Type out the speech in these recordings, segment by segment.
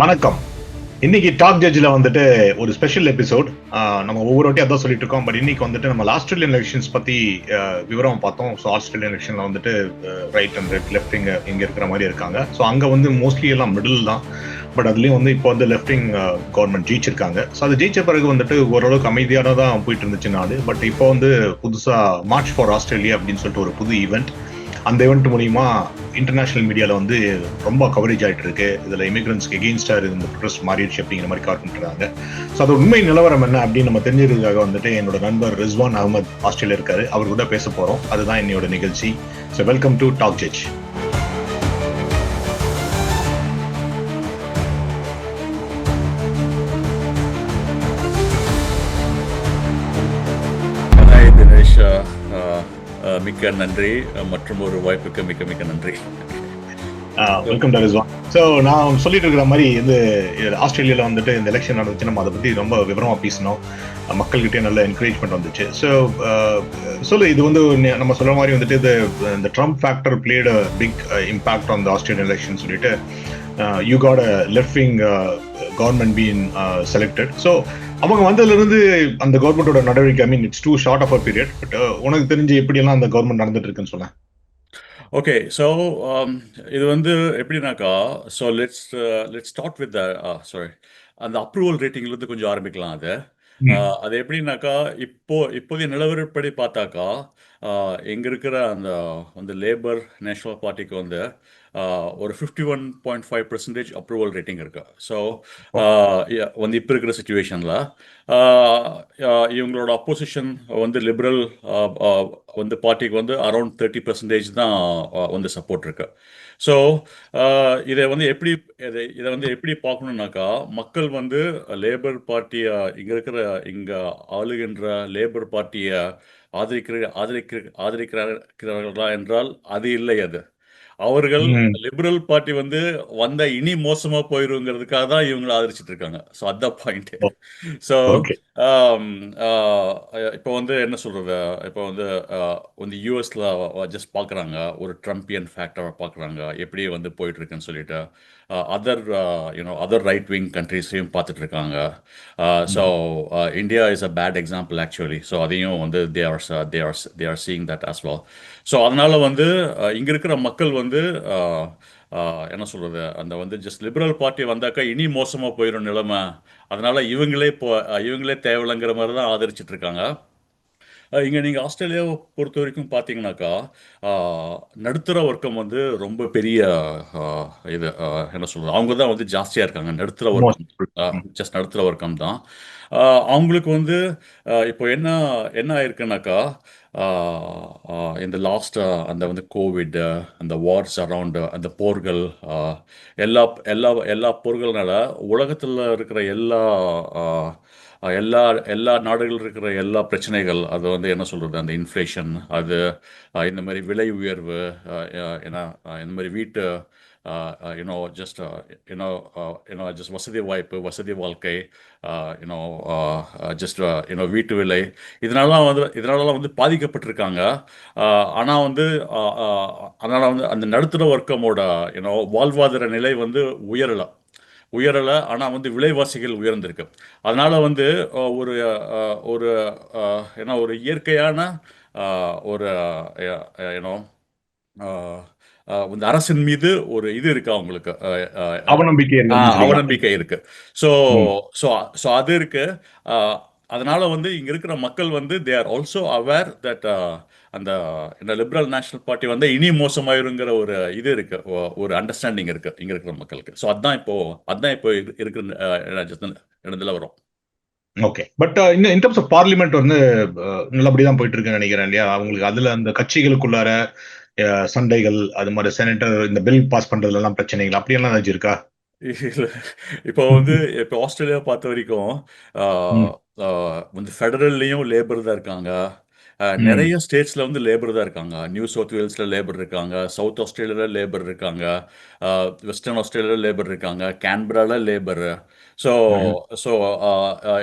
வணக்கம். இன்னைக்கு டாக் ஜட்ஜில் வந்துட்டு ஒரு ஸ்பெஷல் எபிசோட் நம்ம ஒவ்வொரு வாட்டியும் அதான் சொல்லிட்டு இருக்கோம். பட் இன்னைக்கு வந்துட்டு நம்ம ஆஸ்திரேலியன் எலெக்ஷன்ஸ் பத்தி விவரம் பார்த்தோம். ஸோ ஆஸ்திரேலியன் எலெக்ஷன்ல வந்துட்டு ரைட் அண்ட் ரெட் லெஃப்ட் இங்க இங்க இருக்கிற மாதிரி இருக்காங்க. ஸோ அங்க வந்து மோஸ்ட்லி எல்லாம் மிடில் தான். பட் அதுலேயும் வந்து இப்போ வந்து லெஃப்டிங் கவர்மெண்ட் ஜெயிச்சிருக்காங்க. ஸோ அது ஜெயிச்ச பிறகு வந்துட்டு ஓரளவுக்கு அமைதியான தான் போயிட்டு இருந்துச்சு நாடு. பட் இப்போ வந்து புதுசாக மார்ச் ஃபார் ஆஸ்திரேலியா அப்படின்னு சொல்லிட்டு ஒரு புது ஈவெண்ட் அந்த இவெண்ட் மூலியமா இன்டர்நேஷனல் மீடியாவில் வந்து ரொம்ப கவரேஜ் ஆயிட்டு இருக்கு இதில் இமிகிரன்ஸ்க்கு எகெயின்ஸ்டாக இந்த ப்ரொடெஸ்ட் மாறிடுச்சு அப்படிங்கிற மாதிரி கவர் பண்ணுறாங்க ஸோ அது உண்மை நிலவரம் என்ன அப்படின்னு நம்ம தெரிஞ்சதுக்காக வந்துட்டு என்னோட நண்பர் ரிஸ்வான் அகமது ஆஸ்திரேலியா இருக்காரு. அவர் கூட பேச போகிறோம் அதுதான் என்னோட நிகழ்ச்சி. So welcome to talk judge hi Dinesh மிக்க நன்றி மற்றும் ஒரு வாய்ப்புக்கு மிக்க மிக்க நன்றி. வெல்கம் டு ரிஸ்வான் ஸோ நான் சொல்லிட்டு இருக்கிற மாதிரி வந்து ஆஸ்திரேலியாவில் வந்துட்டு இந்த எலெக்ஷன் நடந்துச்சு நம்ம அதை பற்றி ரொம்ப விவரமாக பேசினோம் மக்கள்கிட்டே மக்கள்கிட்டயே நல்ல என்கரேஜ்மெண்ட் வந்துச்சு. ஸோ சொல்லு இது வந்து நம்ம சொல்கிற மாதிரி வந்துட்டு இது இந்த Trump factor played big impact on the Australian election சொல்லிட்டு you got a left wing government been selected so அவங்க வந்ததுலேருந்து அந்த கவர்மெண்டோட நடவடிக்கை I mean it's too short of a period but உனக்கு தெரிஞ்சு எப்படியெல்லாம் அந்த கவர்மெண்ட் நடந்துட்டு இருக்குன்னு சொல்ல ஓகே ஸோ இது வந்து எப்படின்னாக்கா so let's let's start with sorry அந்த அப்ரூவல் ரேட்டிங்லேருந்து கொஞ்சம் ஆரம்பிக்கலாம் அது. அஹ், அது எப்படின்னாக்கா இப்போ இப்போதைய நிலவரப்படி பார்த்தாக்கா எங்க இருக்கிற அந்த வந்து லேபர் நேஷனல் பார்ட்டிக்கு வந்து ஒரு fifty one point five percentage approval rating இருக்கு ஸோ வந்து இப்போ இருக்கிற சுச்சுவேஷனில் இவங்களோட அப்போசிஷன் வந்து லிபரல் வந்து பார்ட்டிக்கு வந்து அரௌண்ட் தேர்ட்டி பர்சன்டேஜ் தான் வந்து சப்போர்ட் இருக்கு. ஸோ இதை வந்து எப்படி இதை இதை வந்து எப்படி பார்க்கணுன்னாக்கா மக்கள் வந்து லேபர் பார்ட்டியை இங்கே இருக்கிற இங்கே ஆளுகின்ற லேபர் பார்ட்டியை ஆதரிக்கிற ஆதரிக்கிற ஆதரிக்கிறார்களா என்றால் அது இல்லை அது. அவர்கள். லிபரல் பார்ட்டி வந்து வந்த இனி மோசமா போயிருங்கிறதுக்காக தான் இவங்களை ஆதரிச்சிட்டு இருக்காங்க. ஸோ அதான் பாயிண்ட் ஸோ இப்போ வந்து என்ன சொல்றது? இப்போ வந்து ஆஹ், வந்து யூஎஸ்ல ஜஸ்ட் பார்க்குறாங்க ஒரு ட்ரம்பியன் ஃபேக்டரை பார்க்குறாங்க எப்படி வந்து போயிட்டு இருக்குன்னு சொல்லிட்டு. Other you know other right wing கண்ட்ரீஸையும் பார்த்துட்டு இருக்காங்க so India is a bad example actually so அதையும் வந்து they are they are they are seeing that as well so அதனால் வந்து uh, இங்கே இருக்கிற மக்கள் வந்து uh, uh, என்ன சொல்கிறது அந்த வந்து ஜஸ்ட் லிபரல் பார்ட்டி வந்தாக்கா இனி மோசமாக போயிடும் நிலைமை. அதனால் இவங்களே இப்போ இவங்களே தேவையில்லைங்கிற மாதிரி தான் ஆதரிச்சிட்ருக்காங்க. இருக்காங்க இங்க நீங்க ஆஸ்திரேலியாவை பொறுத்த வரைக்கும் பார்த்தீங்கன்னாக்கா நடுத்தர வர்க்கம் வந்து ரொம்ப பெரிய இது அஹ், என்ன சொல்றது அவங்க தான் வந்து ஜாஸ்தியா இருக்காங்க. நடுத்தர வர்க்கம் ஜஸ்ட் நடுத்தர வர்க்கம் தான். அவங்களுக்கு வந்து இப்போ என்ன என்ன ஆயிருக்குனாக்கா இந்த லாஸ்ட் அந்த வந்து கோவிட் அந்த வார்ஸ் அரவுண்டு அந்த போர்கள் எல்லா எல்லா எல்லா போர்கள்னால உலகத்தில் இருக்கிற எல்லா எல்லா எல்லா நாடுகளில் இருக்கிற எல்லா பிரச்சனைகள் அது வந்து என்ன சொல்கிறது அந்த இன்ஃப்ளேஷன் அது இந்த மாதிரி விலை உயர்வு ஏன்னா இந்த மாதிரி வீட்டு you know just you know you know just வசதி வாய்ப்பு வசதி வாழ்க்கை யூனோ ஜஸ்ட் யூனோ வீட்டு விலை இதனாலலாம் வந்து இதனாலலாம் வந்து பாதிக்கப்பட்டிருக்காங்க. ஆனால் வந்து அதனால் வந்து அந்த நடுத்தர வர்க்கமோட யூனோ வாழ்வாதார நிலை வந்து உயரலை. உயரலை ஆனால் வந்து விலைவாசிகள் உயர்ந்திருக்கு. அதனால வந்து ஒரு ஒரு என்ன ஒரு இயற்கையான ஒரு யூனோ இந்த அரசின் மீது ஒரு இது இருக்கு அவங்களுக்கு அவநம்பிக்கை அவநம்பிக்கை இருக்கு. ஸோ. ஸோ ஸோ அது இருக்கு. அதனால வந்து இங்க இருக்கிற மக்கள் வந்து they are also aware that அந்த இந்த லிபரல் நேஷனல் பார்ட்டி வந்து இனி மோசமாயிருங்கிற ஒரு இது இருக்கு. ஒரு அண்டர்ஸ்டாண்டிங் இருக்கு. இங்க இருக்கிற மக்களுக்கு. ஸோ அதான் இப்போ அதான் இப்போ இரு- இருக்கிற இடத்துல வரும். ஓகே பட் இன்னும் இன் டர்ம்ஸ் ஆஃப் பார்லிமெண்ட் வந்து அஹ், நல்லபடியா தான் போயிட்டு இருக்குன்னு நினைக்கிறேன் இல்லையா? அவங்களுக்கு அதுல அந்த கட்சிகளுக்குள்ளார சண்டைகள் அது மாதிரி செனட்டர் இந்த பில் பாஸ் பண்றதுல எல்லாம் பிரச்சனைகள் அப்படியெல்லாம் ஏதாச்சும் இருக்கா? இல்ல. இப்போ வந்து இப்போ ஆஸ்திரேலியா பார்த்த வரைக்கும் வந்து ஃபெடரல்லையும் லேபர் தான் இருக்காங்க. நிறைய ஸ்டேட்ஸ்ல வந்து லேபர் தான் இருக்காங்க. நியூ சவுத் வேல்ஸ்ல லேபர் இருக்காங்க. சவுத் ஆஸ்திரேலியால லேபர் இருக்காங்க. வெஸ்டர்ன் ஆஸ்திரேலியால லேபர் இருக்காங்க. கேன்பரால லேபர் ஸோ. ஸோ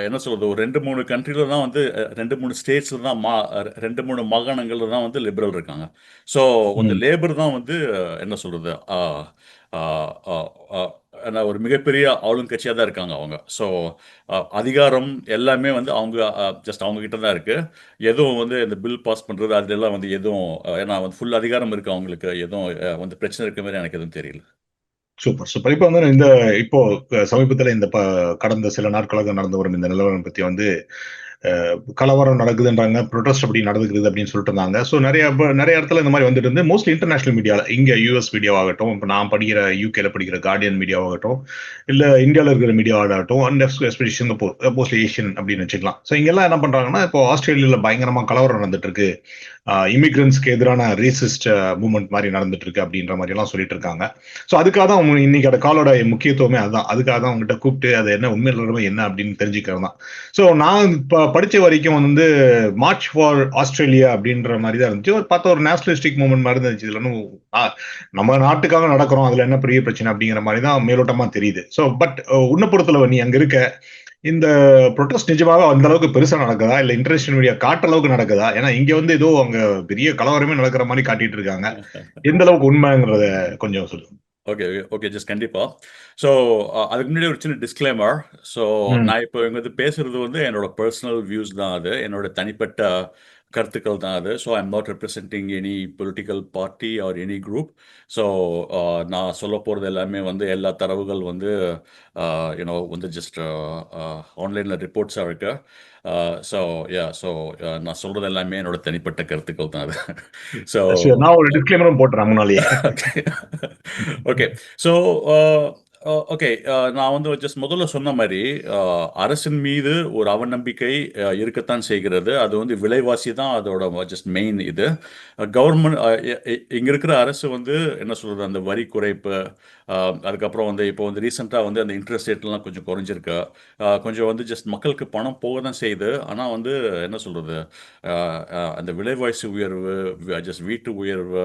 என்ன சொல்றது? ஒரு ரெண்டு மூணு கண்ட்ரில தான் வந்து ரெண்டு மூணு ஸ்டேட்ஸ்ல தான் மா ரெண்டு மூணு மாகாணங்கள்ல தான் வந்து லிபரல் இருக்காங்க. ஸோ இந்த ம். லேபர் தான் வந்து என்ன சொல்றது? ஆ, ஒரு மிகப்பெரிய ஆளுங்கட்சியா தான் இருக்காங்க அவங்க. ஸோ அதிகாரம் எல்லாமே வந்து அவங்க ஜஸ்ட் அவங்க கிட்ட தான் இருக்கு. எதுவும் வந்து இந்த பில் பாஸ் பண்றது அதெல்லாம் வந்து எதுவும் ஏன்னா வந்து ஃபுல் அதிகாரம் இருக்கு அவங்களுக்கு. எதுவும் வந்து பிரச்சனை இருக்க மாரி எனக்கு எதுவும் தெரியல. Super, super. இப்போ வந்து இந்த இப்போ சமீபத்தில் இந்த கடந்த சில நாட்களாக நடந்து வரும் இந்த நிலவரம் பற்றி வந்து கலவரம் நடக்குதுன்றாங்க. புரொட்டஸ்ட் அப்படி நடந்துக்குது அப்படின்னு சொல்லிட்டு இருந்தாங்க. ஸோ நிறைய நிறைய இடத்துல இந்த மாதிரி வந்துட்டு இருந்து மோஸ்ட்லி இன்டர்நேஷனல் மீடியாவில் இங்கே யூஎஸ் மீடியாவாகட்டும், இப்போ நான் படிக்கிற யூகேல படிக்கிற கார்டியன் மீடியாவாகட்டும், இல்லை இந்தியாவில் இருக்கிற மீடியாவாகட்டும் and especially Singapore mostly Asian அப்படின்னு வச்சுக்கலாம். ஸோ இங்கெல்லாம் என்ன பண்ணுறாங்கன்னா இப்போ ஆஸ்திரேலியாவில் பயங்கரமாக கலவரம் நடந்துட்டு இருக்கு. இமிக்ரன்ஸ்க்கு எதிரான ரேசிஸ்ட் மூமெண்ட் மாதிரி நடந்துட்டு இருக்கு அப்படின்ற எல்லாம் சொல்லிட்டு இருக்காங்க. ஸோ அதுக்காக தான் அவங்க இன்னைக்கு காலோட முக்கியத்துவமே அதுதான் அதுக்காக தான் அவங்ககிட்ட கூப்பிட்டு அது என்ன உண்மையில நிலவரம் என்ன அப்படின்னு தெரிஞ்சுக்கிறது தான். ஸோ நான் இப்போ படிச்ச வரைக்கும் வந்து மார்ச் ஃபார் ஆஸ்திரேலியா அப்படின்ற மாதிரி தான் இருந்துச்சு. ஒரு பார்த்தா ஒரு நேஷனலிஸ்டிக் மூமெண்ட் மாதிரி இருந்துச்சு. இதுல நம்ம நாட்டுக்காக நடக்கிறோம். அதுல என்ன பெரிய பிரச்சனை அப்படிங்கிற மாதிரி தான் மேலோட்டமா தெரியுது. ஸோ பட் உன்ன பொறுத்தளவு நீ அங்க இருக்க. இந்த புரொட்டஸ்ட் நிஜமாவே அந்த அளவுக்கு பெருசா நடக்குதா? இல்ல இன்டர்நேஷனல் மீடியா காட்டுற அளவுக்கு நடக்குதா? ஏன்னா இங்க வந்து ஏதோ அங்க பெரிய கலவரமே நடக்கிற மாரி காட்டிட்டு இருக்காங்க. எந்த அளவுக்கு உண்மைங்கிறத கொஞ்சம் சொல்லுங்க. Okay, okay. ஜஸ்ட் கண்டிப்பா. ஸோ அதுக்கு முன்னாடி ஒரு சின்ன டிஸ்க்ளைமர். ஸோ. நான் இப்போ இங்க வந்து பேசுறது வந்து என்னோட பெர்சனல் வியூஸ் தான் அது. என்னோட தனிப்பட்ட கருத்துக்கள் தான் அது. So I am not representing any political party or any group. So நான் சொல்லப் போறது எல்லாமே வந்து எல்லா தரவுகள் வந்து அ யூ நோ வந்து ஜஸ்ட் ஆன்லைன்ல ரிப்போர்ட்ஸா இருக்கு. ஸோ யா ஸோ நான் சொல்றது எல்லாமே என்னோட தனிப்பட்ட கருத்துக்கள் தான் அது. ஸோ. நான் ஒரு டிஸ்க்ளைமரும் போட்டுறேன் முன்னாலயே. ஓகே. So okay. நான் வந்து ஜஸ்ட் முதல்ல சொன்ன மாதிரி அரசின் மீது ஒரு அவநம்பிக்கை இருக்கத்தான் செய்கிறது. அது வந்து விலைவாசி தான் அதோட ஜஸ்ட் மெயின் இது. கவர்மெண்ட் இங்கே இருக்கிற அரசு வந்து என்ன சொல்கிறது அந்த வரி குறைப்பு, அதுக்கப்புறம் வந்து இப்போ வந்து ரீசெண்டாக வந்து அந்த இன்ட்ரெஸ்ட் ரேட்லாம் கொஞ்சம் குறைஞ்சிருக்கு. கொஞ்சம் வந்து ஜஸ்ட் மக்களுக்கு பணம் போக தான் செய்யுது. ஆனால் வந்து என்ன சொல்கிறது அந்த விலைவாசி உயர்வு, ஜஸ்ட் வீட்டு உயர்வு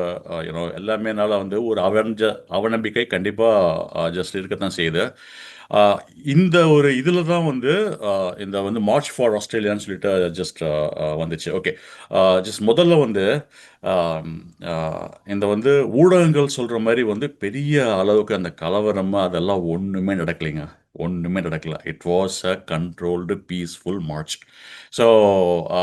யூனோ எல்லாமேனால வந்து ஒரு அவஞ்ச அவநம்பிக்கை கண்டிப்பாக ஜஸ்ட் இருக்க தான் செய்யுது. இந்த ஒரு இதில் தான் வந்து இந்த வந்து மார்ச் ஃபார் ஆஸ்திரேலியான்னு சொல்லிட்டு ஜஸ்ட் வந்துச்சு. ஓகே. ஜஸ்ட் முதல்ல வந்து இந்த வந்து ஊடகங்கள் சொல்கிற மாதிரி வந்து பெரிய அளவுக்கு அந்த கலவரம் அதெல்லாம் ஒன்றுமே நடக்கலைங்க. ஒன்றுமே நடக்கல. It was a controlled peaceful march. So uh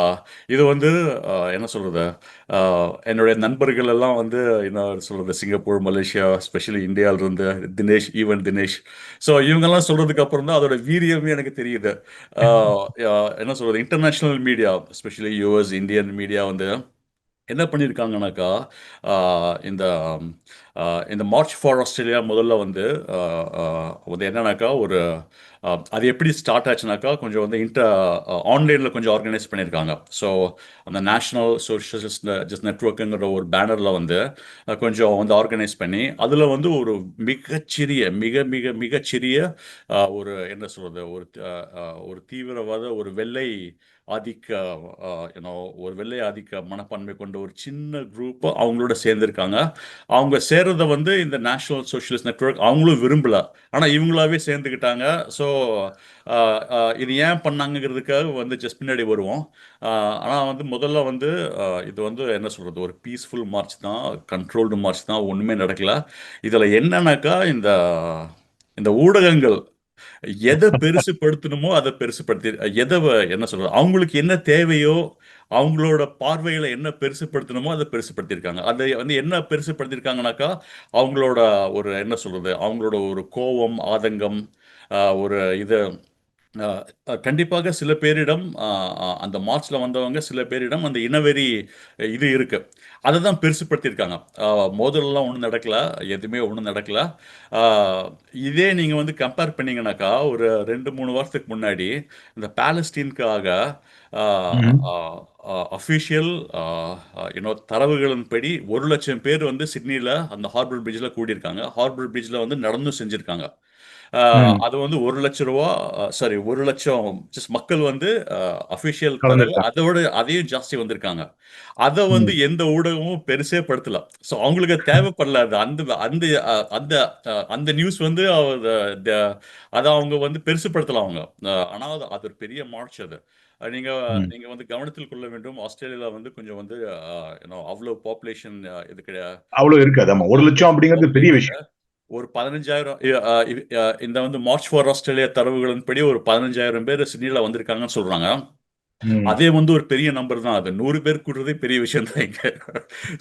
இது வந்து அ என்ன சொல்றது அ என்னுடைய நண்பர்கள் எல்லாம் வந்து என்ன சொல்றது சிங்கப்பூர், மலேசியா, ஸ்பெஷலி இந்தியாவிலிருந்து தினேஷ், ஈவன் தினேஷ். ஸோ இவங்கலாம் சொல்றதுக்கு அப்புறம் தான் அதோட வீரியமே எனக்கு தெரியுது. அ ய என்ன சொல்றது international media especially US, Indian media வந்து என்ன பண்ணியிருக்காங்கனாக்கா, இந்த இந்த மார்ச் ஃபார் ஆஸ்திரேலியா முதல்ல வந்து வந்து என்னன்னாக்கா ஒரு அது எப்படி ஸ்டார்ட் ஆச்சுனாக்கா, கொஞ்சம் வந்து இன்டர் ஆன்லைனில் கொஞ்சம் ஆர்கனைஸ் பண்ணியிருக்காங்க. ஸோ அந்த நேஷ்னல் சோஷியலிஸ்ட் ஜஸ்ட் நெட்வொர்க்குங்கிற ஒரு பேனரில் வந்து கொஞ்சம் வந்து ஆர்கனைஸ் பண்ணி, அதில் வந்து ஒரு மிகச்சிறிய மிக மிக மிகச்சிறிய ஒரு என்ன சொல்கிறது ஒரு ஒரு தீவிரவாத ஒரு வெள்ளை ஆதிக்க அ யூ நோ ஒரு வெள்ளை ஆதிக்க மனப்பான்மை கொண்ட ஒரு சின்ன குரூப் அவங்களோட சேர்ந்திருக்காங்க. அவங்க சேர்றத வந்து இந்த நேஷனல் சோஷலிஸ்ட் நெட்வொர்க் அவங்களும் விரும்பல. ஆனா இவங்களாவே சேர்ந்துக்கிட்டாங்க. ஸோ இது ஏன் பண்ணாங்கங்கிறதுக்காக வந்து ஜஸ்ட் பின்னாடி வருவோம். அ ஆனா வந்து முதல்ல வந்து இது வந்து என்ன சொல்றது ஒரு பீஸ்ஃபுல் மார்ச் தான். கண்ட்ரோல்டு மார்ச் தான். ஒண்ணுமே நடக்கல. இதுல என்னன்னாக்கா இந்த இந்த ஊடகங்கள் எதை பெருசுப்படுத்தணுமோ அதை பெருசுப்படுத்தி எதை என்ன சொல்றது அவங்களுக்கு என்ன தேவையோ, அவங்களோட பார்வையில என்ன பெருசுப்படுத்தணுமோ அதை பெருசுபடுத்தியிருக்காங்க. அதை வந்து என்ன பெருசுபடுத்தியிருக்காங்கனாக்கா, அவங்களோட ஒரு என்ன சொல்றது அவங்களோட ஒரு கோவம், ஆதங்கம், ஒரு இதை கண்டிப்பாக சில பேரிடம் அந்த மார்ச்ல வந்தவங்க சில பேரிடம் அந்த இனவெறி இது இருக்கு. அத தான் பெருசுபடுத்தியிருக்காங்க. அ மோதல்லாம் ஒண்ணும் நடக்கல. எதுவுமே ஒண்ணும் நடக்கல. இதே நீங்க வந்து கம்பேர் பண்ணீங்கனாக்கா, ஒரு 2, 3 வருஷத்துக்கு முன்னாடி இந்த uh official uh uh you know தரவுகளின்படி 1,00,000 பேர் வந்து சிட்னில அந்த ஹார்பர் பிரிட்ஜ்ல கூடியிருக்காங்க. ஹார்பர் பிரிட்ஜ்ல வந்து நடந்தும் செஞ்சிருக்காங்க. அது வந்து ரூ. 1,00,000 சாரி 1,00,000 ஜஸ்ட் மக்கள் வந்து அஃபிஷியல். அதோட அதையும் ஜாஸ்தி வந்திருக்காங்க. அத வந்து. எந்த ஊடகமும் பெருசே படுத்தல. ஸோ அவங்களுக்கு தேவைப்படல அது. அந்த அந்த அந்த அந்த நியூஸ் வந்து அத அவங்க வந்து பெருசுபடுத்தல அவங்க. அ ஆனா அது ஒரு பெரிய மார்ச் அது. நீங்க. நீங்க வந்து கவனத்தில் கொள்ள வேண்டும். ஆஸ்திரேலியால வந்து கொஞ்சம் வந்து அ யூ நோ அவ்வளோ பாப்புலேஷன் இது கிடையா அவ்வளோ இருக்காது. ஆமா. 1,00,000 பாப்புலேஷன் அப்படிங்கிறது பெரிய. விஷயம். ஒரு 15,000 இ அ இ அ இந்த வந்து மார்ச் ஃபார் ஆஸ்திரேலியா தரவுகளின்படி ஒரு 15,000 பேர் சிட்னில வந்திருக்காங்கன்னு சொல்றாங்க. அதே வந்து ஒரு பெரிய நம்பர் தான் அது. 100 பேர் கூடுறதே பெரிய விஷயம் தான் இங்க.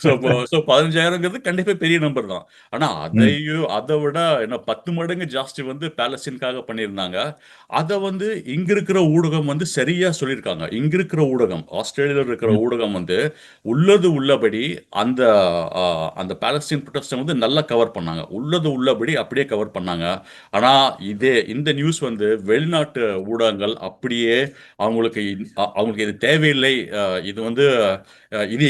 ஸோ ஸோ 15,000ங்கிறது கண்டிப்பா பெரிய நம்பர் தான். ஆனா. அதையும் அத விட என்ன 10 மடங்கு ஜாஸ்தி வந்து பாலஸ்தீனுக்காக பண்ணியிருந்தாங்க. அத வந்து இங்க இருக்கிற ஊடகம் வந்து சரியா சொல்லியிருக்காங்க. இங்க இருக்கிற ஊடகம், ஆஸ்திரேலியால இருக்கிற. ஊடகம் வந்து உள்ளது உள்ளபடி அந்த அந்த பாலஸ்தீன் புரொட்டஸ்ட வந்து நல்லா கவர் பண்ணாங்க. உள்ளது உள்ளபடி அப்படியே கவர் பண்ணாங்க. ஆனா இதே இந்த நியூஸ் வந்து வெளிநாட்டு ஊடகங்கள் அப்படியே அவங்களுக்கு அவங்களுக்கு இது தேவையில்லை. இது வந்து இது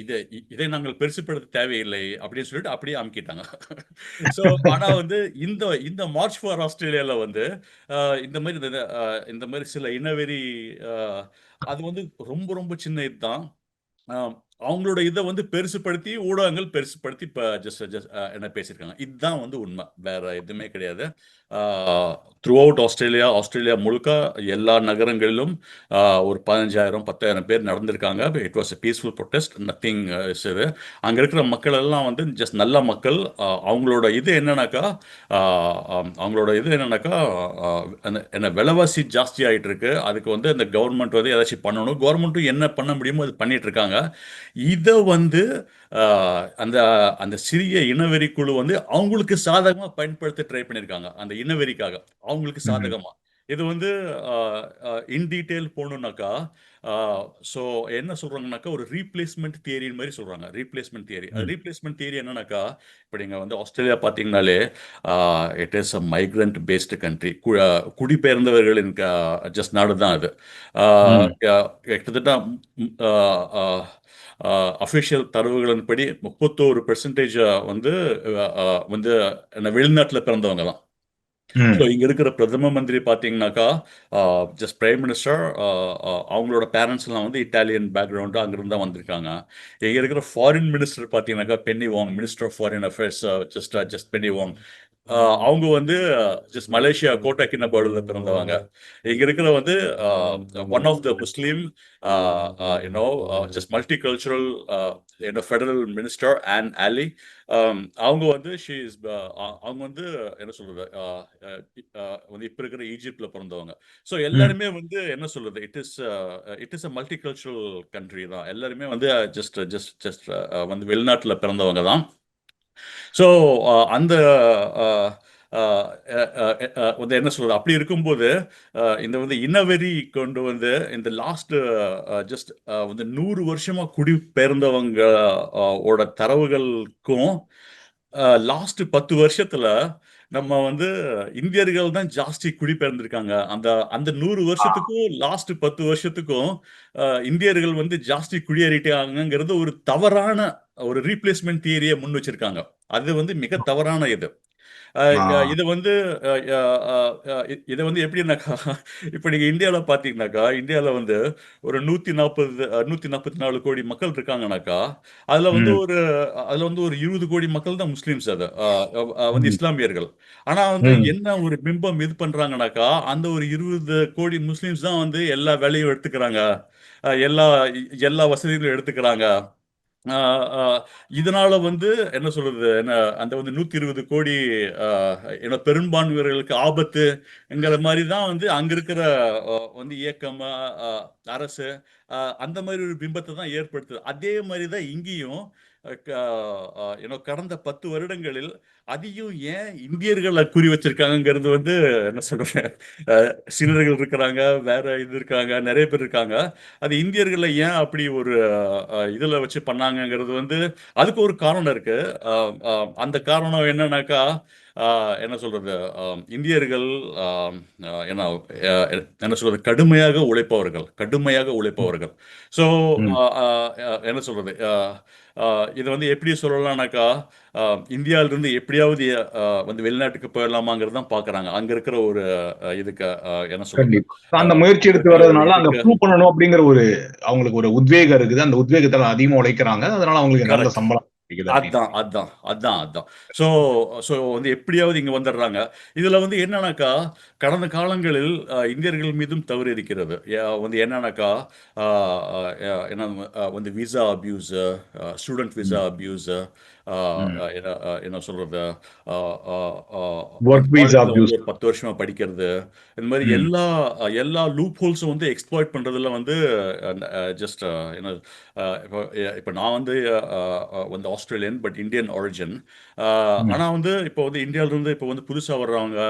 இத இதை நாங்கள் பெருசுபடுத்த தேவையில்லை அப்படின்னு சொல்லிட்டு அப்படியே அமுக்கிட்டாங்க. ஸோ ஆனா வந்து இந்த இந்த மார்ச் ஃபார் ஆஸ்திரேலியால வந்து அ இந்த மாதிரி இந்த இந்த மாதிரி சில இனவெறி அது வந்து ரொம்ப ரொம்ப சின்ன இதுதான். அவங்களோட இத வந்து பெருசுப்படுத்தி ஊடகங்கள் பெருசுப்படுத்தி இப்போ ஜஸ்ட் ஜஸ்ட் என்ன பேசியிருக்காங்க. இதுதான் வந்து உண்மை வேற எதுவுமே கிடையாது. த்ரூ அவுட் ஆஸ்திரேலியா, ஆஸ்திரேலியா முழுக்க எல்லா நகரங்களிலும் ஒரு 15,000 10,000 பேர் நடந்திருக்காங்க. It was a peaceful protest nothing is இது. இருக்கிற மக்கள் எல்லாம் வந்து ஜஸ்ட் நல்ல மக்கள். அவங்களோட இது என்னன்னாக்கா, அவங்களோட இது என்னன்னாக்கா, என்ன விலைவாசி ஜாஸ்தி ஆகிட்டு இருக்கு. அதுக்கு வந்து இந்த கவர்மெண்ட் வந்து ஏதாச்சும் பண்ணணும். கவர்மெண்ட்டும் என்ன பண்ண முடியுமோ அது பண்ணிட்டு இருக்காங்க. இதை வந்து அந்த அந்த சிறிய இனவெறி குழு வந்து அவங்களுக்கு சாதகமாக பயன்படுத்த ட்ரை பண்ணியிருக்காங்க. அந்த இனவெறிக்காக. அவங்களுக்கு. சாதகமா. இது வந்து அ அ இன் டீட்டெயில் போணும்னாக்கா, ஆ ஸோ என்ன சொல்றாங்கன்னாக்கா, ஒரு ரீப்ளேஸ்மென்ட் தியரி மாரி சொல்றாங்க. Replacement theory. ரீப்ளேஸ்மென்ட் தியரி என்னன்னாக்கா, இப்ப நீங்க வந்து ஆஸ்திரேலியா பார்த்தீங்கனாலே, it is a migrant based country. கு அ குடிபெயர்ந்தவர்களின் ஜஸ்ட் நாடு தான் அது. கிட்டத்தட்ட அ அ அ அஃபிஷியல் தரவுகளின்படி 31% வந்து அ அ வந்து என்ன வெளிநாட்டுல பிறந்தவங்க தான். ஸோ இங்கே இருக்கிற பிரதம மந்திரி பார்த்தீங்கன்னாக்கா, ஜஸ்ட் பிரைம் மினிஸ்டர் அவங்களோட அ அவங்களோட பேரண்ட்ஸ்லாம் வந்து இட்டாலியன் பேக்ரவுண்டு அங்கிருந்து தான் வந்திருக்காங்க. இங்கே இருக்கிற ஃபாரின் மினிஸ்டர் பார்த்தீங்கன்னாக்கா, Penny Wong minister of foreign affairs just just Penny Wong. அவங்க வந்து ஜஸ்ட் மலேசியா கோட்டா கினபாலுல பிறந்தவங்க. இங்க இருக்கிற வந்து one of the Muslim uh uh you know uh just multicultural uh you know federal minister Aly. Um அவங்க வந்து she is அவங்க வந்து என்ன சொல்றது? வந்து இப்ப இருக்கிற ஈஜிப்ட்ல பிறந்தவங்க. ஸோ. எல்லாருமே வந்து என்ன சொல்றது? It is it is a multicultural country தான். எல்லாருமே வந்து ஜஸ்ட் ஜஸ்ட் ஜஸ்ட் வந்து வெளிநாட்டுல பிறந்தவங்க தான். ஸோ uh, அந்த uh, uh, வந்து என்ன சொல்றது? அப்படி இருக்கும்போது, இந்த வந்து இனவெறி கொண்டு வந்து இந்த லாஸ்ட் ஜஸ்ட் வந்து நூறு வருஷமா குடி பெயர்ந்தவங்க ஓட தரவுகளுக்கும், லாஸ்ட் 10 வருஷத்துல நம்ம வந்து இந்தியர்கள் தான் ஜாஸ்தி குடிபெயர்ந்திருக்காங்க. அந்த அந்த நூறு வருஷத்துக்கும், லாஸ்ட் 10 வருஷத்துக்கும் இந்தியர்கள் வந்து ஜாஸ்தி குடியேறிட்டாங்கிறது ஒரு தவறான ஒரு ரீப்ளேஸ்மெண்ட் தியரியை முன் வச்சிருக்காங்க. அது வந்து மிக தவறான இது. இத வந்து இத வந்து எப்படின்னாக்கா, இப்ப நீங்க இந்தியால பார்த்தீங்கன்னாக்கா, இந்தியால வந்து ஒரு 140 அ 144 கோடி மக்கள் இருக்காங்கனாக்கா, அதுல வந்து. ஒரு அதுல வந்து ஒரு 20 கோடி மக்கள் தான் முஸ்லிம்ஸ் அது. வந்து. இஸ்லாமியர்கள். ஆனா வந்து. என்ன ஒரு பிம்பம் இது பண்றாங்கனாக்கா, அந்த ஒரு 20 கோடி முஸ்லிம்ஸ் தான் வந்து எல்லா வேலையும் எடுத்துக்கிறாங்க. எல்லா எல்லா வசதிகளும் எடுத்துக்கிறாங்க. இதனால வந்து என்ன சொல்றது? என்ன அந்த வந்து 120 கோடி என்ன பெரும்பான்மையர்களுக்கு ஆபத்துங்கிற மாதிரி தான் வந்து அங்க இருக்கிற வந்து இயக்கம், அரசு அந்த மாதிரி ஒரு பிம்பத்தை தான் ஏற்படுத்துது. அதே மாதிரி தான் இங்கேயும் ஏன்னோ கடந்த 10 வருடங்களில் அதையும் ஏன் இந்தியர்களை குறி வச்சிருக்காங்கங்கிறது வந்து என்ன சொல்றேன் சீனர்கள் இருக்கிறாங்க, வேற இது இருக்காங்க, நிறைய பேர் இருக்காங்க. அது இந்தியர்களை ஏன் அப்படி ஒரு இதில் இதுல வச்சு பண்ணாங்கங்கிறது வந்து அதுக்கு ஒரு காரணம் இருக்கு. அந்த காரணம் என்னன்னாக்கா, என்ன சொல்றது? அ இந்தியர்கள் என்ன என்ன சொல்றது? கடுமையாக உழைப்பவர்கள் கடுமையாக. உழைப்பவர்கள். ஸோ என்ன அ இத வந்து எப்படி சொல்லலாம்னாக்கா, இந்தியாவிலிருந்து எப்படியாவது வந்து வெளிநாட்டுக்கு போயிடலாமாங்கிறது தான் பார்க்குறாங்க. அங்க இருக்கிற ஒரு இதுக்கு என்ன சொல்றது? அந்த முயற்சி எடுத்து வர்றதுனால, இதுக்கு ப்ரூவ் பண்ணணும் அப்படிங்கிற ஒரு அவங்களுக்கு ஒரு உத்வேகம் இருக்குது. அந்த உத்வேகத்தால அதிகமா உழைக்கிறாங்க. அதனால அவங்களுக்கு நல்ல. சம்பளம். அதான், அதான், அதான், அதான். ஸோ ஸோ வந்து எப்படியாவது இங்க வந்துடுறாங்க. இதுல வந்து என்னன்னாக்கா, கடந்த காலங்களில் இந்தியர்கள் மீதும் தவறு இருக்கிறது. வந்து என்னன்னாக்கா, என்ன வந்து visa abuse, student. Visa abuse. என்ன சொல்றது பத்து வருஷமா படிக்கிறது இந்த மாதிரி எல்லா எல்லா லூப் ஹோல்ஸும் வந்து எக்ஸ்ப்ளாய்ட் பண்ணுறதுல வந்து ஜஸ்ட் என்ன இப்போ இப்போ நான் வந்து வந்து ஆஸ்திரேலியன் பட் இந்தியன் ஒரிஜின் ம் ஆனால் வந்து இப்போ வந்து இந்தியாவிலேருந்து இப்போ வந்து புதுசாக வர்றவங்க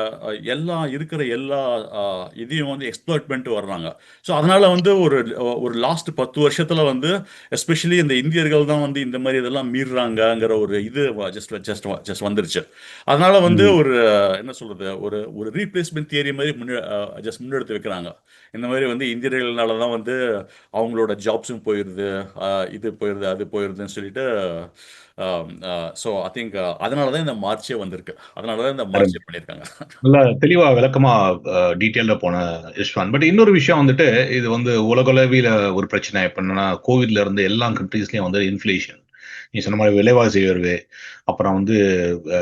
எல்லாம் இருக்கிற எல்லா அஹ், இதையும் வந்து எக்ஸ்ப்ளாய்ட் பண்ணிட்டு வர்றாங்க. ஸோ அதனால வந்து ஒரு ஒரு லாஸ்ட் பத்து வருஷத்துல வந்து எஸ்பெஷலி இந்த இந்தியர்கள் தான் வந்து இந்த மாதிரி இதெல்லாம் மீறுறாங்கங்கிற ஒரு இது ஜஸ்ட் ஜஸ்ட் ஜஸ்ட் வந்துருச்சு. அதனால வந்து ஒரு என்ன சொல்றது ஒரு ஒரு ரீப்ளேஸ்மெண்ட் தியரி மாதிரி முன்னே ஜஸ்ட் முன்னெடுத்து வைக்கிறாங்க. இந்த மாதிரி வந்து இந்தியர்களால தான் வந்து அவங்களோட ஜாப்ஸும் போயிடுது இது போயிடுது அது போயிடுதுன்னு சொல்லிட்டு ஸோ ஐ திங்க் அதனால தான் இந்த மார்ச்சே வந்திருக்கு. அதனால தான் இந்த மார்ச்சே பண்ணியிருக்காங்க. நல்லா தெளிவா விளக்கமா டீட்டெயில்ல போன யஷ்வான். பட் இன்னொரு விஷயம் வந்துட்டு இது வந்து உலகளவில ஒரு பிரச்சனை இப்ப என்னன்னா கோவிட்ல இருந்து எல்லா கண்ட்ரீஸ்லயும் வந்து இன்ஃபிளேஷன் நீ சொன்ன மாதிரி விலைவாசி உயர்வு அப்புறம் வந்து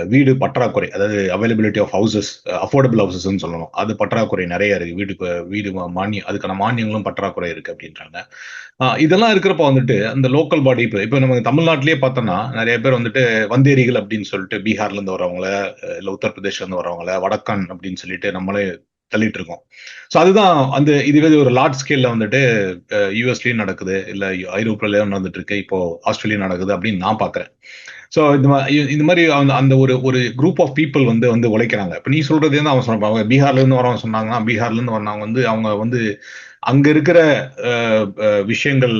வீடு பற்றாக்குறை அதாவது அவைலபிலிட்டி ஆஃப் ஹவுசஸ் அஃபோர்டபுள் ஹவுசஸ்ன்னு சொல்லணும். அது பற்றாக்குறை நிறைய இருக்கு. வீட்டுக்கு வீடு மா- மானியம் அதுக்கான மானியங்களும் பற்றாக்குறை இருக்கு அப்படின்றாங்க. ஆஹ் இதெல்லாம் இருக்கிறப்ப வந்துட்டு அந்த லோக்கல் பாடி இப்போ இப்போ நம்ம தமிழ்நாட்டிலேயே பார்த்தோம்னா நிறைய பேர் வந்துட்டு வந்தேரிகள் அப்படின்னு சொல்லிட்டு பீகார்ல இருந்து வரவங்கள இல்லை உத்தரப்பிரதேஷ்ல இருந்து வரவங்கள வடக்கன் அப்படின்னு சொல்லிட்டு நம்மளே தள்ளிட்டு இருக்கோம் ஸோ அதுதான் அந்த இதுவே ஒரு லார்ஜ் ஸ்கேல்ல வந்துட்டு யூஎஸ்லயும் நடக்குது. இல்ல ஐரோப்பியாலயும் நடந்துட்டு இருக்கு இப்போ ஆஸ்திரேலியா நடக்குது அப்படின்னு நான் பாக்குறேன். ஸோ இந்த மாதிரி இந்த மாதிரி அந்த அந்த ஒரு ஒரு குரூப் ஆஃப் பீப்புள் வந்து வந்து உழைக்கிறாங்க. இப்போ நீ சொல்றது வந்து அவன் சொன்னாங்க அவங்க பீகார்ல இருந்து வரவங்க சொன்னாங்கன்னா பீகார்ல இருந்து வரவங்க வந்து அவங்க வந்து அங்க இருக்கிற விஷயங்கள்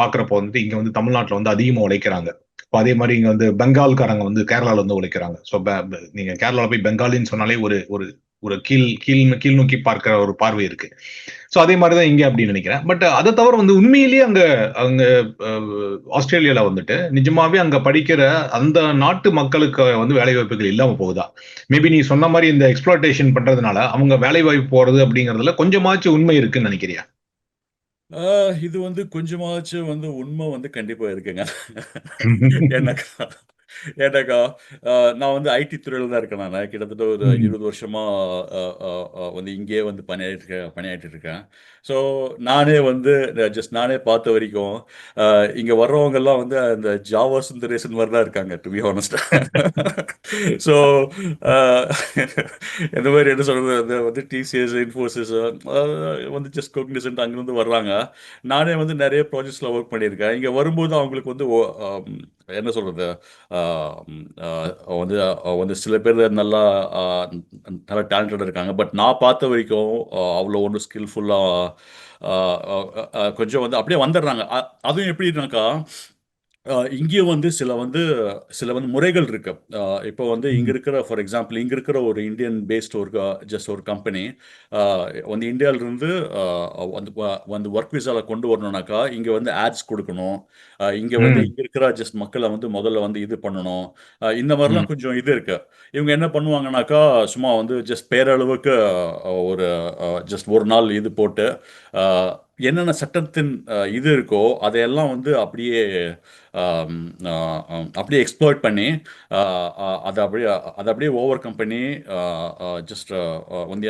பாக்குறப்போ வந்துட்டு இங்க வந்து தமிழ்நாட்டுல வந்து அதிகமா உழைக்கிறாங்க. இப்போ அதே மாதிரி இங்க வந்து பெங்கால்காரங்க வந்து கேரளால வந்து உழைக்கிறாங்க. ஸோ நீங்க கேரளால போய் பெங்காலின்னு சொன்னாலே ஒரு ஒரு ஒரு கீழ் கீழ் கீழ் நோக்கி பார்க்கிற ஒரு பார்வை இருக்கு. ஸோ அதே மாதிரி தான் இங்க அப்படின்னு நினைக்கிறேன். பட் அதை தவிர வந்து உண்மையிலேயே அங்க அங்க அஹ், ஆஸ்திரேலியால வந்துட்டு நிஜமாவே அங்க படிக்கிற அந்த நாட்டு மக்களுக்கு வந்து வேலை வாய்ப்புகள் இல்லாம போகுதா? மேபி நீ சொன்ன மாதிரி இந்த எக்ஸ்ப்ளாய்டேஷன் பண்றதுனால அவங்க வேலை வாய்ப்பு போறது அப்படிங்கறதுல கொஞ்சமாச்சும் உண்மை இருக்குன்னு நினைக்கிறியா? ஆஹ் இது வந்து கொஞ்சமாச்சும் வந்து உண்மை வந்து கண்டிப்பா இருக்குங்க. ஏன்னாக்கா ஏன்னாக்கா நான் வந்து ஐடி துறையில தான் இருக்கேன் நான். கிட்டத்தட்ட ஒரு. இருபது வருஷமா வந்து இங்கேயே வந்து பணியாற்றி இருக்கேன் பணியாற்றிட்டு இருக்கேன். ஸோ நானே வந்து ஜஸ்ட் நானே பார்த்த வரைக்கும் இங்க வர்றவங்க எல்லாம் வந்து அந்த ஜாவா சுந்தரேசன் மாதிரி தான் இருக்காங்க டு பி ஹானஸ்ட் ஸோ இந்த மாதிரி என்ன சொல்றது வந்து டிசிஎஸ் இன்ஃபோசிஸ் வந்து ஜஸ்ட் கோக்னிசன்ட் அங்கிருந்து வர்றாங்க. நானே வந்து நிறைய ப்ராஜெக்ட்ஸில் ஒர்க் பண்ணியிருக்கேன். இங்கே வரும்போது அவங்களுக்கு வந்து என்ன சொல்கிறது வந்து வந்து சில பேர் நல்லா நல்லா டேலண்டட் இருக்காங்க. பட் நான் பார்த்த வரைக்கும் அவ்வளோ ஒன்றும் ஸ்கில்ஃபுல்லாக கொஞ்சம் வந்து அப்படியே வந்துடுறாங்க. அதுவும் எப்படின்னாக்கா இங்கேயும் வந்து சில வந்து சில வந்து முறைகள் இருக்கு இப்போ வந்து இங்க. இருக்கிற ஃபார் எக்ஸாம்பிள் இங்க இருக்கிற ஒரு இந்தியன் பேஸ்ட் ஒரு ஜஸ்ட் ஒரு கம்பெனி வந்து இந்தியால இருந்து வந்து ஒர்க் விசால கொண்டு வரணும்னாக்கா இங்க வந்து ஆட்ஸ் கொடுக்கணும் இங்க வந்து. இங்க இருக்கிற ஜஸ்ட் மக்களை வந்து முதல்ல வந்து இது பண்ணணும் இந்த. மாதிரிலாம் கொஞ்சம் இது இருக்கு இவங்க என்ன பண்ணுவாங்கனாக்கா சும்மா வந்து ஜஸ்ட் பேரளவுக்கு ஒரு ஜஸ்ட் ஒரு நாள் இது போட்டு என்னென்ன சட்டத்தின் இது இருக்கோ அதையெல்லாம் வந்து அப்படியே அப்படியே எக்ஸ்ப்ளோர்ட் பண்ணி அதை அப்படியே அதை அப்படியே ஓவர் கம்பெனி ஜஸ்ட் வந்து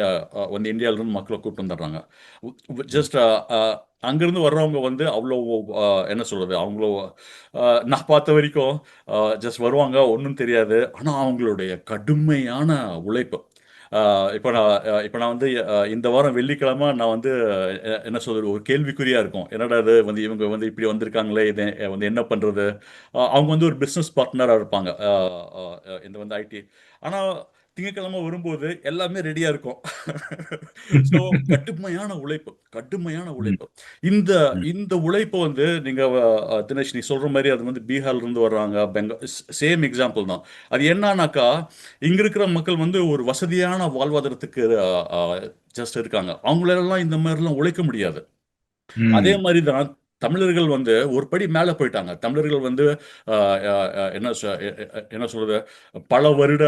வந்து இந்தியாவிலேருந்து மக்களை கூப்பிட்டு வந்துடுறாங்க. ஜஸ்ட் அங்கேருந்து வர்றவங்க வந்து அவ்வளோ என்ன சொல்கிறது அவங்களோ நான் பார்த்த வரைக்கும் ஜஸ்ட் வருவாங்க ஒன்றும் தெரியாது. ஆனால் அவங்களுடைய கடுமையான உழைப்பு. இப்போ நான் இப்போ நான் வந்து இந்த வாரம் வெள்ளிக்கிழமை நான் வந்து என்ன சொல்றது ஒரு கேள்விக்குறியா இருக்கும். என்னடா இது? வந்து இவங்க வந்து இப்படி வந்திருக்காங்களே இது வந்து என்ன பண்றது? அவங்க வந்து ஒரு பிஸ்னஸ் பார்ட்னராக இருப்பாங்க. இந்த வந்து ஐடி ஆனால் திங்கட்கிழமை வரும்போது எல்லாமே ரெடியா இருக்கும் ஸோ கடுமையான உழைப்பு கடுமையான. உழைப்பு இந்த. இந்த உழைப்பு வந்து நீங்க தினேஷ் நீ சொல்ற மாதிரி அது வந்து பீகார்ல இருந்து வர்றாங்க பெங்கா சேம் எக்ஸாம்பிள் தான் அது என்னன்னாக்கா இங்க இருக்கிற மக்கள் வந்து ஒரு வசதியான வாழ்வாதாரத்துக்கு ஜஸ்ட் இருக்காங்க அவங்களெல்லாம் இந்த மாதிரிலாம் உழைக்க முடியாது அதே. மாதிரி தான் தமிழர்கள் வந்து ஒரு படி மேலே போயிட்டாங்க. தமிழர்கள் வந்து என்ன என்ன சொல்றது பல வருட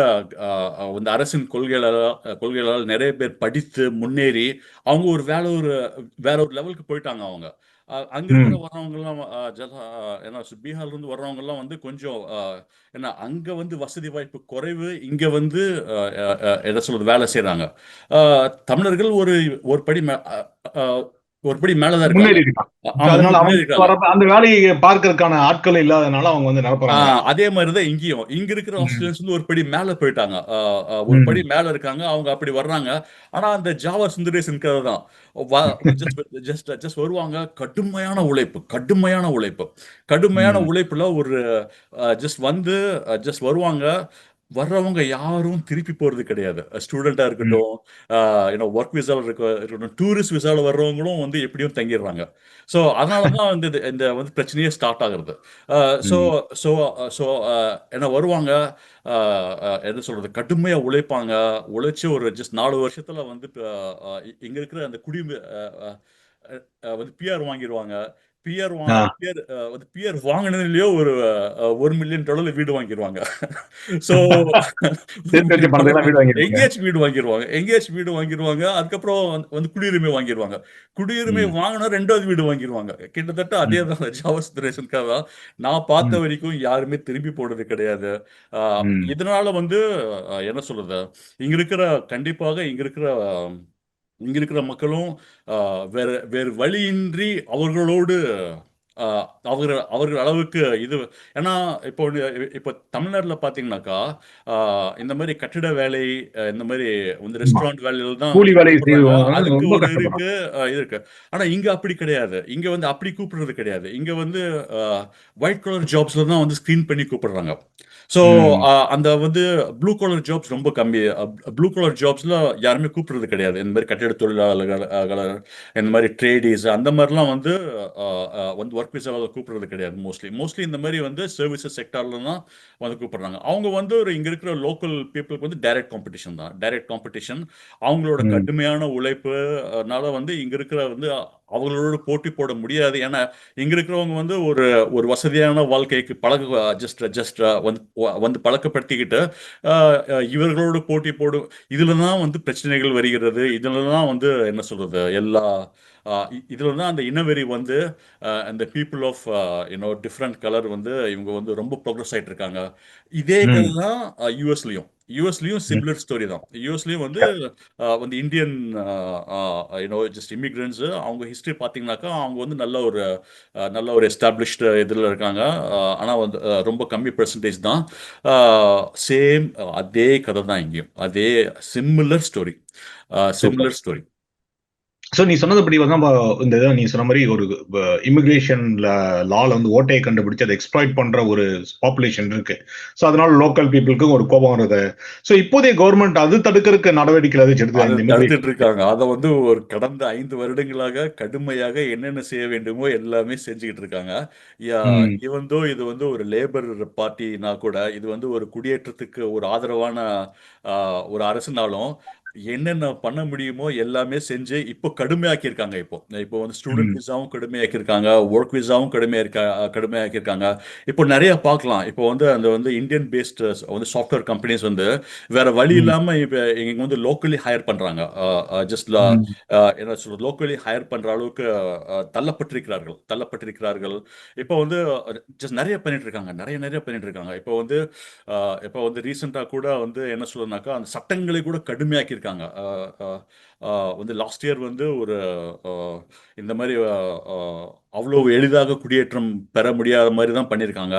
வந்து அரசின் கொள்கைகளால் கொள்கைகளால் நிறைய பேர் படித்து முன்னேறி அவங்க ஒரு வேற ஒரு வேற ஒரு லெவலுக்கு போயிட்டாங்க அவங்க. ஆஹ், அங்க இருக்கிற ம். வர்றவங்கலாம் ஆஹ், ஜல- ஆஹ், என்ன பீகார்ல இருந்து வர்றவங்கலாம் வந்து கொஞ்சம் ஆஹ், என்ன அங்க வந்து வசதி வாய்ப்பு குறைவு இங்க வந்து என்ன சொல்றது வேலை செய்றாங்க. ஆஹ், தமிழர்கள் ஒரு ஒரு படி மே- ஆஹ், ஆஹ், ஒரு படி மேல தான் இருக்காங்க முன்னேறி இருக்காங்க. அந்த வேலையை பார்க்கறதுக்கான ஆட்கள் இல்லாதனால அவங்க வந்து ஆ, நிரப்புறாங்க. அதே மாதிரி தான் இங்கேயும். இங்க இருக்கிற. ஆஸ்திரேலியன்ஸ் வந்து ஒரு படி மேல போயிட்டாங்க. ஒரு. படி மேல இருக்காங்க. அவங்க அப்படி வர்றாங்க. ஆனா அந்த ஜாவா சுந்தரேசன் கதை தான். ஜஸ்ட் ஜஸ்ட் வருவாங்க. கடுமையான உழைப்பு கடுமையான உழைப்பு. கடுமையான. உழைப்புல ஒரு ஜஸ்ட் வந்து ஜஸ்ட் வருவாங்க. வர்றவங்க யாரும் திருப்பி போறது கிடையாது. ஸ்டூடெண்டா. இருக்கட்டும் ஏன்னா ஒர்க் விசாவில் இருக்க இருக்கட்டும் டூரிஸ்ட் விசாவில் வர்றவங்களும் வந்து எப்படியும் தங்கிடுறாங்க. ஸோ அதனால தான் வந்து இந்த வந்து பிரச்சனையே ஸ்டார்ட் ஆகுறது. ஸோ. ஸோ ஸோ என்ன வருவாங்க? என்ன சொல்றது? கடுமையா உழைப்பாங்க. உழைச்சு ஒரு ஜஸ்ட் நாலு வருஷத்துல வந்து இங்க இருக்கிற அந்த குடி வந்து பிஆர் வாங்கிடுவாங்க பிஆர் வா ஆ. பிஆர் வந்து பிஆர் வாங்கினதுலயோ ஒரு அஹ், ஒரு மில்லியன் டாலர்ல வீடு வாங்கிடுவாங்க ஸோ வச்ச பணத்துக்கு வீடு வாங்கிடுவாங்க எங்கேயாச் வீடு வாங்கிடுவாங்க அதுக்கப்புறம் வந்து- குடியுரிமை வாங்கிடுவாங்க குடியுரிமை. வாங்கினா ரெண்டாவது வீடு வாங்கிடுவாங்க கிட்டத்தட்ட அதே. தான் ஜாவஸ் சுந்தரேசனுக்காக நான் பார்த்த. வரைக்கும் யாருமே திரும்பி போடுறது கிடையாது. இதனால வந்து என்ன சொல்றது இங்க இருக்கிற கண்டிப்பாக இங்க இருக்கிற இங்கே இருக்கிற மக்களும் வேறு வேறு வழியின்றி அவர்களோடு அவர்கள் அவர்கள் அளவுக்கு இது ஏன்னா இப்போ இப்போ தமிழ்நாட்டுல பாத்தீங்கன்னாக்கா ஆஹ் இந்த மாதிரி கட்டிட வேலை இந்த மாதிரி வந்து. ரெஸ்டாரண்ட் வேலையில தான் அதுக்கு ஒரு இருக்கு இது இருக்கு. ஆனா இங்க அப்படி கிடையாது. இங்க வந்து அப்படி கூப்பிடுறது கிடையாது. இங்க வந்து ஒயிட் கலர் ஜாப்ஸ்ல தான் வந்து ஸ்கிரீன் பண்ணி கூப்பிடுறாங்க. ஸோ. அந்த வந்து ப்ளூ கலர் ஜாப்ஸ் ரொம்ப கம்மி. ப்ளூ கலர் ஜாப்ஸ்ல யாருமே கூப்பிடுறது கிடையாது. இந்த மாதிரி கட்டிட தொழிலாளர்கள் இந்த மாதிரி ட்ரேடிஸ் அந்த மாதிரிலாம் வந்து வந்து ஒர்க் விசாவில் கூப்பிடுறது கிடையாது மோஸ்ட்லி மோஸ்ட்லி இந்த மாதிரி வந்து சர்வீசஸ் செக்டார்ல தான் வந்து கூப்பிடுறாங்க. அவங்க வந்து ஒரு இங்க இருக்கிற லோக்கல் பீப்புளுக்கு வந்து டைரக்ட் காம்படிஷன் தான். டைரக்ட் காம்படிஷன் அவங்களோட. கடுமையான உழைப்புனால வந்து இங்க இருக்கிற வந்து அவங்களோட போட்டி போட முடியாது. ஏன்னா இங்க இருக்கிறவங்க வந்து ஒரு ஒரு வசதியான வாழ்க்கைக்கு பழக ஜஸ்ட் ஜஸ்ட் வந்து வந்து பழக்கப்படுத்திக்கிட்டு இவர்களோட போட்டி போடும். இதுல தான் வந்து பிரச்சனைகள் வருகிறது. இதுல தான் வந்து என்ன சொல்றது? எல்லா இதுல தான் அந்த இனவெறி வந்து அந்த people of you know different colour வந்து இவங்க வந்து ரொம்ப ப்ரோக்ரஸ் ஆயிட்டு இருக்காங்க. இதே தான் யூஎஸ்லயும் யூஎஸ்லயும். சிமிலர் ஸ்டோரி தான். யூஎஸ்லயும் வந்து வந்து Indian you know just immigrants அவங்க ஹிஸ்டரி பார்த்தீங்கன்னாக்கா அவங்க வந்து நல்ல ஒரு நல்ல ஒரு எஸ்டாப்ளிஷ்டு இதில் இருக்காங்க. ஆஹ், ஆனா வந்து ரொம்ப கம்மி பெர்சன்டேஜ் தான். சேம் அதே கதை தான் இங்கேயும். அதே similar story similar story so நீ சொன்னதுபடி வந்து இந்த இதை நீ சொன்ன மாதிரி ஒரு இமிகிரேஷன்ல லால வந்து ஓட்டையை கண்டுபிடிச்சு அதை எக்ஸ்ப்ளாய்ட் பண்ற ஒரு பாப்புலேஷன் இருக்கு. சோ அதனால லோக்கல் பீப்புளுக்கும் ஒரு கோபம் வருது. சோ இப்போதைய கவர்மெண்ட் அது தடுக்கிறதுக்கு நடவடிக்கை ஏதாச்சும் எடுத்து அதை இந்த தடுத்துட்டு இமிகிரேஷன் இருக்காங்க அதை வந்து ஒரு கடந்த ஐந்து வருடங்களாக கடுமையாக என்னென்ன செய்ய வேண்டுமோ எல்லாமே செஞ்சுக்கிட்டு இருக்காங்க. ம். இவந்தோ இது வந்து ஒரு லேபர் பார்ட்டினா கூட இது வந்து ஒரு குடியேற்றத்துக்கு ஒரு ஆதரவான ஆஹ், ஒரு அரசுனாலும் என்னென்ன பண்ண முடியுமோ எல்லாமே செஞ்சு இப்போ கடுமையாக்கியிருக்காங்க இப்போ. இப்போ வந்து ஸ்டூடெண்ட். விசாவும் கடுமையாக்கியிருக்காங்க ஒர்க் விசாவும் கடுமையாக்கா கடுமையாக்கியிருக்காங்க. இப்போ நிறைய பார்க்கலாம். இப்போ வந்து அந்த வந்து இந்தியன் பேஸ்ட் வந்து சாஃப்ட்வேர் கம்பெனிஸ் வந்து வேற வழி. இல்லாம இப்போ இங்க வந்து லோக்கலி ஹையர் பண்றாங்க. ஜஸ்ட். என்ன சொல்றது? லோக்கலி ஹையர் பண்ற அளவுக்கு தள்ளப்பட்டிருக்கிறார்கள். தள்ளப்பட்டிருக்கிறார்கள். இப்போ வந்து ஜஸ்ட் நிறைய பண்ணிட்டு இருக்காங்க நிறைய நிறைய பண்ணிட்டு இருக்காங்க இப்போ வந்து இப்போ வந்து ரீசெண்டாக கூட வந்து என்ன சொல்றதுனாக்கா அந்த சட்டங்களை கூட கடுமையாக்கியிருக்காங்க. அஹ், வந்து லாஸ்ட் இயர் வந்து ஒரு இந்த மாதிரி அவ்வளோ எளிதாக குடியேற்றம் பெற முடியாத மாதிரி தான் பண்ணியிருக்காங்க.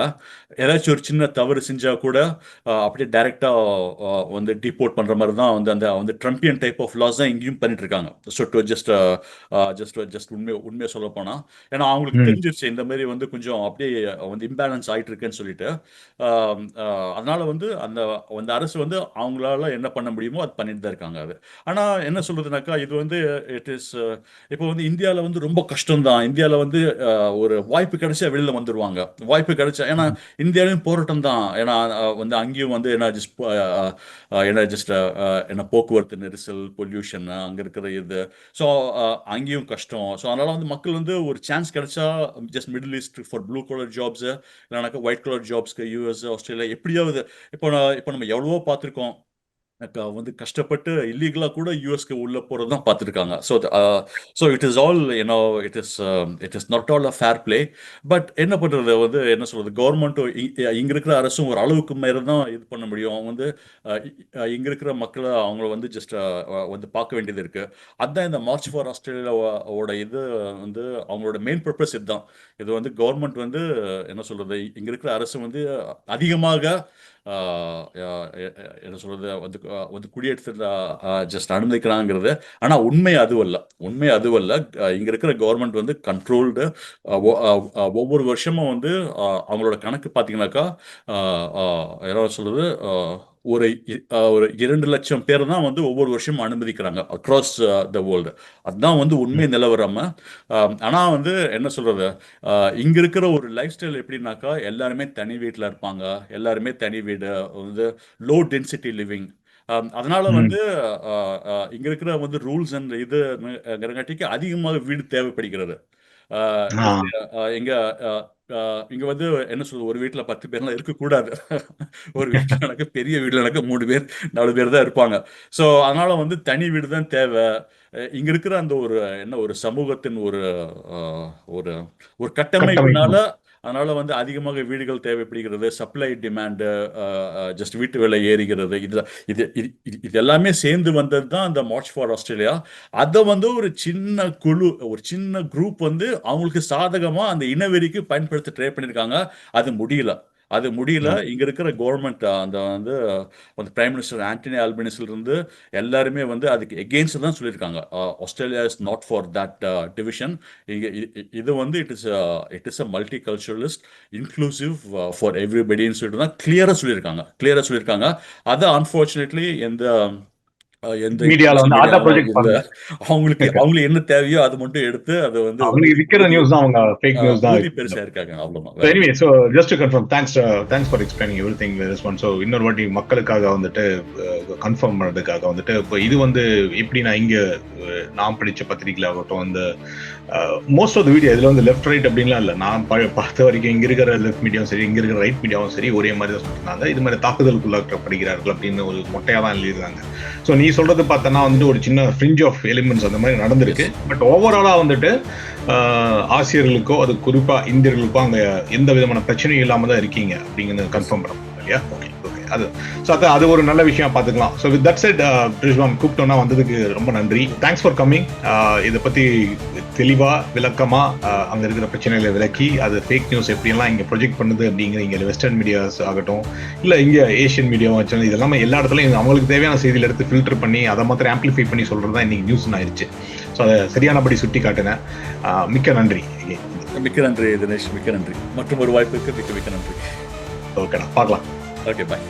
ஏதாச்சும் ஒரு சின்ன தவறு செஞ்சா கூட அப்படியே டைரக்டா வந்து டிபோர்ட் பண்ற மாதிரி தான் வந்து அந்த வந்து ட்ரம்பியன் டைப் ஆஃப் லாஸ் தான் இங்கேயும் பண்ணிட்டு இருக்காங்க so to just just just உண்மை உண்மையை சொல்ல போனா. ஏன்னா அவங்களுக்கு. தெரிஞ்சிருச்சு இந்த மாதிரி வந்து கொஞ்சம் அப்படியே வந்து இம்பேலன்ஸ் ஆயிட்டு இருக்குன்னு சொல்லிட்டு அதனால வந்து அந்த அந்த அரசு வந்து அவங்களால என்ன பண்ண முடியுமோ அது பண்ணிட்டு தான் இருக்காங்க அது. ஆனா என்ன சொல்றதுனாக்கா இது வந்து இட் இஸ் இப்போ வந்து இந்தியாவில் வந்து ரொம்ப கஷ்டம் தான் இந்தியாவில் வந்து ஒரு வாய்ப்பு கிடைச்சா வெளியில வந்துருவாங்க. வாய்ப்பு கிடைச்சா ஏன்னா இந்தியாவிலும் போராட்டம் தான். ஏன்னா வந்து அங்கேயும் வந்து என்ன ஜஸ்ட் என்ன ஜஸ்ட் என்ன போக்குவரத்து நெரிசல் பொல்யூஷன் அங்க இருக்கிற இது. ஸோ அங்கேயும் கஷ்டம். ஸோ அதனால வந்து மக்கள் வந்து ஒரு சான்ஸ் கிடைச்சா just Middle East for blue collar jobs இல்லைனாக்கா ஒயிட் கலர் ஜாப்ஸ்க்கு யூஎஸ் ஆஸ்திரேலியா எப்படியாவது இப்போ இப்போ நம்ம எவ்வளவோ பார்த்துருக்கோம். வந்து கஷ்டப்பட்டு இல்லீகலாக கூட யூஎஸ்க்கு உள்ளே போகிறது தான் பார்த்துருக்காங்க. So so it is all you know it is it is not all a fair play. But என்ன பண்ணுறது வந்து என்ன சொல்கிறது கவர்மெண்ட்டும் இங்கே இருக்கிற அரசும் ஒரு அளவுக்கு மேலே தான் இது பண்ண முடியும். அவங்க வந்து இங்கே இருக்கிற மக்களை அவங்கள வந்து ஜஸ்ட் வந்து பார்க்க வேண்டியது இருக்குது அதுதான் இந்த மார்ச் ஃபார் ஆஸ்திரேலியாவோட இது வந்து அவங்களோட மெயின் பர்பஸ் இதுதான். இது வந்து கவர்மெண்ட் வந்து என்ன சொல்கிறது இங்கே இருக்கிற அரசு வந்து அதிகமாக என்ன சொல்றது வந்து வந்து குடியேற்ற ஜஸ்ட் அனுமதிக்கிறாங்கிறது. ஆனால் உண்மை அதுவல்ல. உண்மை அதுவல்ல. அ இங்க இருக்கிற கவர்மெண்ட் வந்து கண்ட்ரோல்டு ஒவ்வொரு வருஷமும் வந்து அவங்களோட கணக்கு பார்த்தீங்கன்னாக்கா, என்ன சொல்றது ஒரு ஒரு 2,00,000 பேர தான் வந்து ஒவ்வொரு வருஷமும் அனுமதிக்கிறாங்க. Across the world. அதுதான் வந்து உண்மை. நிலவரம். அ ஆனா வந்து என்ன சொல்றது அ இங்க இருக்கிற ஒரு லைஃப் ஸ்டைல் எப்படின்னாக்கா, எல்லாருமே தனி வீட்ல இருப்பாங்க. எல்லாருமே தனி வீடு வந்து லோ டென்சிட்டி லிவிங். அதனால. வந்து இங்க இருக்கிற வந்து ரூல்ஸ் அண்ட் இது அதிகமாக வீடு தேவைப்படுகிறது. அ இங்க வந்து என்ன சொல்றது ஒரு வீட்ல 10 பேர்லாம் இருக்கக்கூடாது. ஒரு வீட்டுல எனக்கு பெரிய வீட்ல எனக்கு மூணு பேர், நாலு பேர் தான் இருப்பாங்க. ஸோ அதனால வந்து தனி வீடு தான் தேவை இங்க இருக்கிற அந்த ஒரு என்ன ஒரு சமூகத்தின் ஒரு ஒரு ஒரு கட்டமைப்பினால அதனால வந்து அதிகமாக வீடுகள் தேவைப்படுகிறது. சப்ளை டிமாண்டு ஜஸ்ட் வீட்டு விலை ஏறுகிறது. இது இது இது இது எல்லாமே சேர்ந்து வந்தது தான் அந்த மார்ச் ஃபார் ஆஸ்திரேலியா. அதை வந்து ஒரு சின்ன குழு, ஒரு சின்ன குரூப் வந்து அவங்களுக்கு சாதகமாக அந்த இனவெறிக்கு பயன்படுத்த ட்ரை பண்ணியிருக்காங்க. அது முடியல. அது முடியல. இங்க இருக்கிற கவர்மெண்ட் அந்த வந்து அந்த பிரைம் மினிஸ்டர் ஆண்டனி அல்பனீஸ்ல இருந்து எல்லாருமே வந்து அதுக்கு எகெயின்ஸ்ட் தான் சொல்லியிருக்காங்க. Australia is not for that division. இங்க இது வந்து it is it is a multiculturalist, inclusive for எவரிபடின்னு சொல்லிட்டு தான் கிளியரா சொல்லியிருக்காங்க. கிளியரா சொல்லியிருக்காங்க. அத அன்பார்ச்சுனேட்லி எந்த எந்த மீடியால வந்து மீடியாவும் ப்ரொஜெக்ட். அவங்களுக்கு அவங்களுக்கு என்ன தேவையோ அது மட்டும் எடுத்து அத வந்து வந்து அவங்களுக்கு விக்கிற நியூஸ் தான் அவங்க ஃபேக் நியூஸ் தான் பெருசா இருக்காங்க. ஒண்ணும் so just to confirm, thanks uh, thanks for explaining everything this one. So இன்னொரு வாட்டி மக்களுக்காக வந்துட்டு கன்ஃபார்ம் பண்ணதுக்காக வந்துட்டு இப்போ இது வந்து எப்படி நான் இங்க அஹ், நான் படிச்ச பத்திரிகையில் ஆகட்டும் இந்த மோஸ்ட் ஆஃப் த வீடியோ இதுல வந்து லெஃப்ட் ரைட் அப்படின்லாம் இல்லை. நான் பார்த்த வரைக்கும் இங்க இருக்கிற லெஃப்ட் மீடியாவும் சரி இங்க இருக்கிற ரைட் மீடியாவும் சரி ஒரே மாதிரி தான் சொல்லியிருந்தாங்க இது மாதிரி தாக்குதலுக்குள்ளாக்கப்படுகிறார்கள் அப்படின்னு ஒரு மொட்டையா தான் எழுதியிருக்காங்க ஸோ நீ சொல்றது பார்த்தோன்னா வந்துட்டு ஒரு சின்ன ஃப்ரிஞ்ச் ஆஃப் எலிமெண்ட்ஸ் அந்த மாதிரி நடந்திருக்கு. பட் ஓவராலா வந்துட்டு ஆஹ், ஆசிரியர்களுக்கோ அது குறிப்பா இந்தியர்களுக்கோ அங்க எந்த விதமான பிரச்சனையும் இல்லாம தான் இருக்கீங்க அப்படிங்கிறது கன்ஃபார்ம் பண்ண இல்லையா? ஓகே ஓகே அது ஸோ அது அது ஒரு நல்ல விஷயம் பார்த்துக்கலாம். So with that said Rizwan கூப்பிட்டோன்னா வந்ததுக்கு ரொம்ப நன்றி. தேங்க்ஸ் ஃபார் கம்மிங் இதை பத்தி தெளிவா விளக்கமா ஆஹ், அங்க இருக்கிற பிரச்சனைகளை விளக்கி அது ஃபேக் நியூஸ் எப்படியெல்லாம் இங்க ப்ரொஜெக்ட் பண்ணுது அப்படிங்கிற இங்க வெஸ்டர்ன் மீடியாஸ் ஆகட்டும் இல்ல இங்க ஏஷியன் மீடியாவும் வச்சாலும் இது எல்லாமே எல்லா இடத்துலயும் அவங்களுக்கு தேவையான செய்தியில் எடுத்து ஃபில்டர் பண்ணி அதை மாத்திரம் ஆம்பிளிஃபை பண்ணி சொல்றது தான் இன்னைக்கு நியூஸ் ஆயிருச்சு ஸோ அதை சரியானபடி சுட்டி காட்டினேன் மிக்க நன்றி மிக்க நன்றி தினேஷ். மிக்க நன்றி. மற்றும் ஒரு வாய்ப்புக்கு மிக்க மிக்க நன்றி. ஓகேடா பார்க்கலாம் ஓகே பாய்.